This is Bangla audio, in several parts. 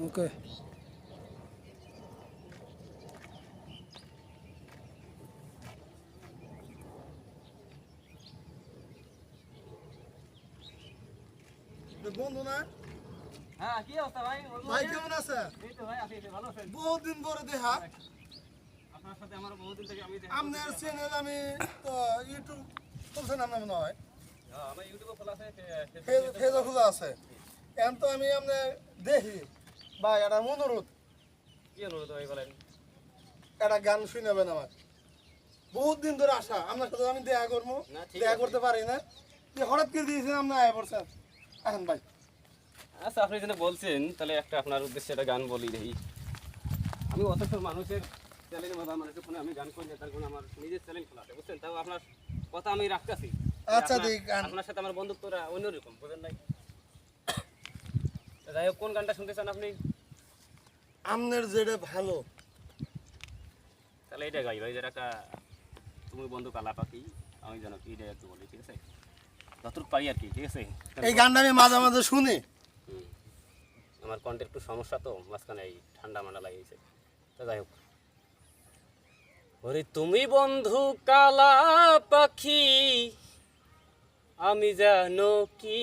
ওকে বন্ধু না? হ্যাঁ কি অবস্থা ভাই? কেমন আছে বহুদিন পরে দেখা। আপনার সাথে আমার বহুদিন থেকে আমি দেখা আপনার চ্যানেল আমি তো ইউটিউব খুলছেন আপনার মনে হয়? হ্যাঁ, আমার ইউটিউবে খোলা আছে ফে- ফেজ- খোলা আছে। এখন তো আমি আপনার দেখি। ভাই একটা অনুরোধ কি অনুরোধ ভাই বলেন? একটা গান শুনাবেন আমার। বহুত দিন ধরে আসা আপনার সাথে আমি দেখা করব। দেখা করতে পারি না। যে হঠাৎ করে দিয়েছেন আপনি আয়া পড়ছেন। এখন ভাই। আচ্ছা আপনি যেন বলছেন তাহলে একটা আপনার উদ্দেশ্যে একটা গান বলি দেখি আমি অথচ মানুষের চ্যানেলের মতো মানুষের ফোনে আমি গান করি না তার কোনো আমার নিজের চ্যানেল খোলা আছে বুঝছেন? তাও আপনার কথা আমি রাখতেছি। আচ্ছা, আপনার- আপনার সাথে আমার বন্ধুত্বটা অন্যরকম বুঝেন নাই? যাই হোক কোন গানটা শুনতে চান আপনি? আপনার যেটা ভালো। তাহলে এটা গাই ভাই যেটা একটা তুমি বন্ধু কালা পাখি আমি জানো কি এটা একটু বলি ঠিক আছে? যতটুকু পারি আর কি ঠিক আছে? এই গানটা আমি মাঝে মাঝে শুনি। আমার কণ্ঠের একটু সমস্যা তো মাঝখানে এই ঠান্ডা মান্ডা লাগিয়েছে। তো যাই হোক। ওরে তুমি বন্ধু কালা পাখি আমি জানো কি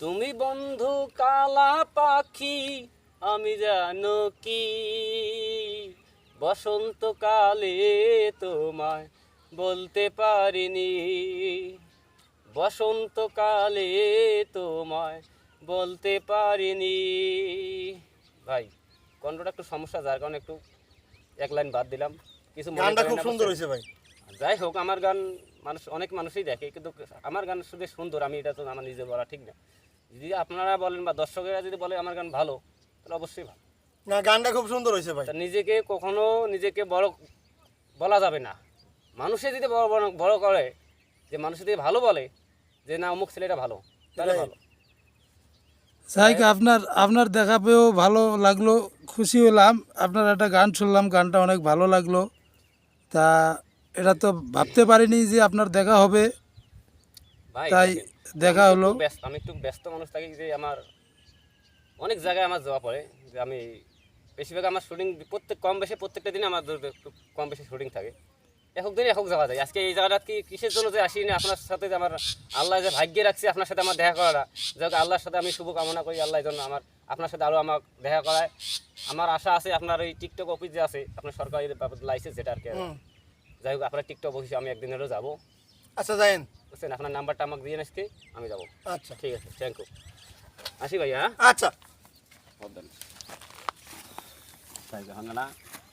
তুমি বন্ধু কালা পাখি আমি জানো কি? বসন্তকালে তোমায় বলতে পারিনি। বসন্তকালে তোমায় বলতে পারিনি। ভাই কণ্ঠটা একটু সমস্যা যার কারণে একটু এক লাইন বাদ দিলাম। কিছু গানটা খুব সুন্দর হয়েছে ভাই। যাই হোক আমার গান মানুষ অনেক মানুষই দেখে কিন্তু আমার গান শুধু সুন্দর আমি এটা তো আমার নিজে বলা ঠিক না। যদি আপনারা বলেন বা দর্শকেরা যদি বলে আমার গান ভালো তাহলে অবশ্যই ভালো। না গানটা খুব সুন্দর হয়েছে ভাই। তা নিজেকে কখনো নিজেকে বড় বলা যাবে না। মানুষে যদি বড় বড় বড় করে যে মানুষ যদি ভালো বলে যে না অমুক ছেলেটা ভালো তাহলে. ভালো। সাইক আপনার আপনার দেখা পেয়েও ভালো লাগল খুশি হলাম। আপনার একটা গান শুনলাম গানটা অনেক ভালো লাগল। তা এটা তো ভাবতে পারিনি যে আপনার দেখা হবে। ভাই তাই দেখা হলো। আমি একটু ব্যস্ত মানুষ থাকি যে আমার অনেক জায়গায় আমার যাওয়া পড়ে যে আমি বেশিরভাগ আমার শুটিং প্রত্যেক কম বেশি প্রত্যেকটা দিনে আমার একটু কম বেশি শুটিং থাকে। একক দিনে একক যাওয়া যায়। আজকে এই জায়গাটা কি কিসের জন্য যে আসি না আপনার সাথে যে আমার আল্লাহ যে ভাগ্যে রাখছে আপনার সাথে আমার দেখা করাটা। যাক আল্লাহর সাথে আমি শুভ কামনা করি আল্লাহ জন্য আমার আপনার সাথে আরও আমার দেখা করায়। আমার আশা আছে আপনার ওই টিকটক অফিস যে আছে আপনার সরকারি লাইসেন্স যেটা আর কি। যাই হোক আপনার টিকটক অফিসে আমি একদিনেরও যাব। আচ্ছা যাইন। বুঝছেন আপনার নাম্বারটা আমাকে দিয়ে আজকে আমি যাব আচ্ছা ঠিক আছে থ্যাংক ইউ আসি ভাইয়া হ্যাঁ আচ্ছা সাবধান তাই না